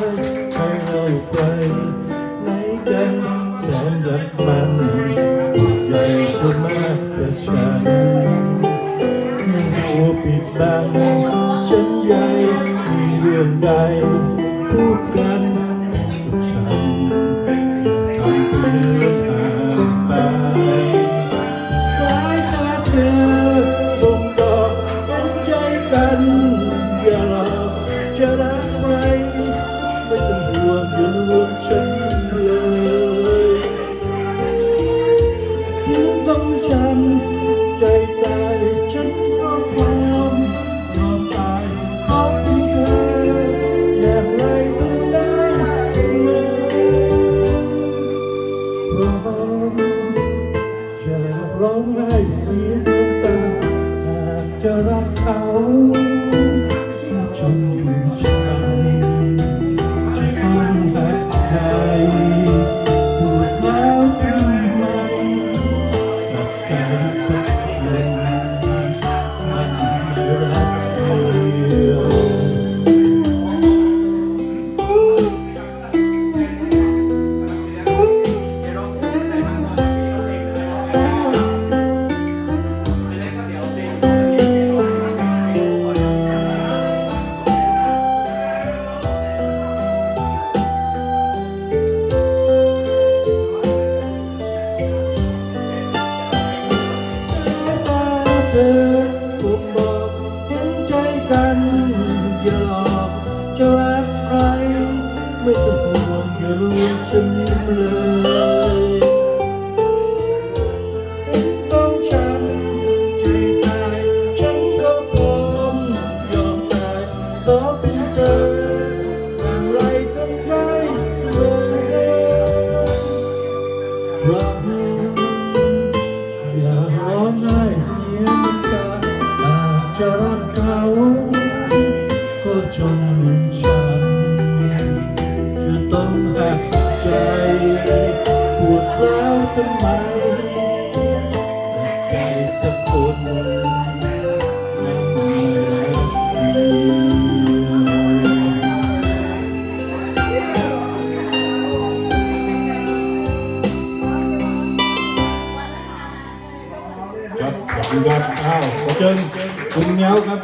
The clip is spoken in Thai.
ให้เราไปไหนกันแสนรักมันใหญ่เธอมากกว่าฉันไม่รู้ปิดบังฉันใหญ่มีเรื่องใด จะร้องไห้เสียน้ำตาหากจะรักเขา เธอผมบอกเห็นใจกันอย่ จงลืมฉันจะต้องหักใจปวดร้าวทำไมใจสักคนไม่รักเดียวครับขอบคุณครับอ้าวขอเชิญคุณเงี้ยวครับ